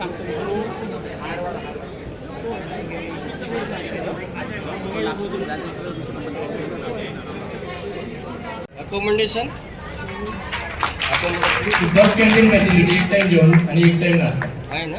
सांगतो accommodation bus canteen एक time जेवण आणि एक टाइम आहे ना?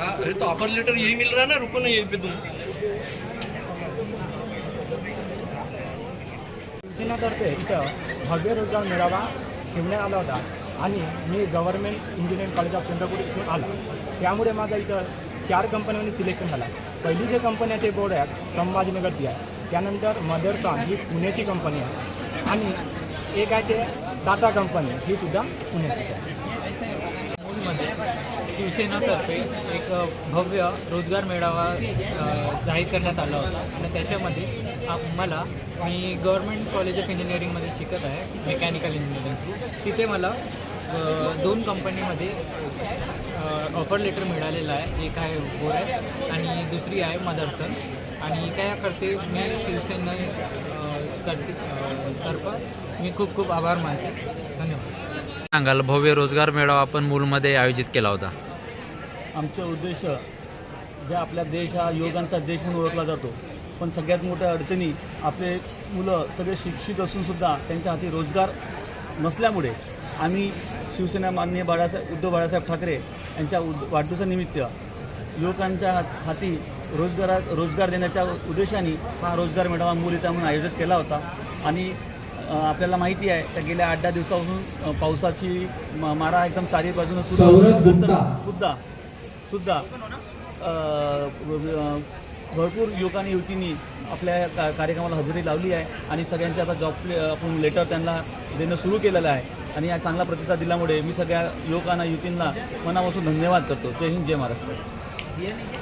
अरे तो ऑफर लेटर यही मिल रहा है ना? रुको ना यहीं पे तुम। शिवसेनातर्फे इथं भव्य रोजगार मेळावा ठेवण्यात आला होता आणि मी government engineering college of Chandrapur इथून आलो. त्यामुळे माझं इथं चार कंपन्यांनी सिलेक्शन झालं. पहिली जी कंपनी आहे ते बोर्ड आहे संभाजीनगरची आहे. त्यानंतर मदरसॉन ही पुण्याची कंपनी आहे. आणि एक आहे ते टाटा कंपनी ही सुद्धा पुण्याचीच आहे. मध्ये शिवसेनातर्फे एक भव्य रोजगार मेळावा जाहीर करण्यात आला होता. आणि त्याच्यामध्ये मला मी गव्हर्मेंट कॉलेज ऑफ इंजिनिअरिंगमध्ये शिकत आहे मेकॅनिकल इंजिनिअरिंग. तिथे मला दोन कंपनीमध्ये ऑफर लेटर मिळालेलं आहे. एक आहे बोरॅक्स आणि दुसरी आहे मदरसन्स आणि त्या करते मी शिवसेना करते तर्फ मी खूप खूप आभार मानते. धन्यवाद. सांगाल भव्य रोजगार मेळावा आपण मूलमध्ये आयोजित केला होता. आमचा उद्देश जे आपला देश हा युवकांचा देश म्हणून ओळखला जातो पण सगळ्यात मोठ्या अडचणी आपले मुलं सगळे शिक्षित असूनसुद्धा त्यांच्या हाती रोजगार नसल्यामुळे आम्ही शिवसेना माननीय बाळासाहेब उद्धव बाळासाहेब ठाकरे यांच्या उद वाढदिवसानिमित्त युवकांच्या हात हाती रोजगारा रोजगार देण्याच्या उद्देशाने हा रोजगार मेळावा मूल इथं म्हणून आयोजित केला होता. आणि आपल्याला माहिती आहे त्या गेल्या आठ दहा दिवसापासून पावसाची मारा एकदम चारी बाजूने. सुद्धा सुद्धा अ, भरपूर युवकांनी युवतींनी आपल्या का कार्यक्रमाला हजेरी लावली आहे आणि सगळ्यांचे आता जॉब आपण लेटर त्यांना देणं सुरू केलेलं आहे. आणि या चांगला प्रतिसाद दिल्यामुळे मी सगळ्या युवकांना युवतींना मनापासून धन्यवाद करतो. जय हिंद जय महाराष्ट्र.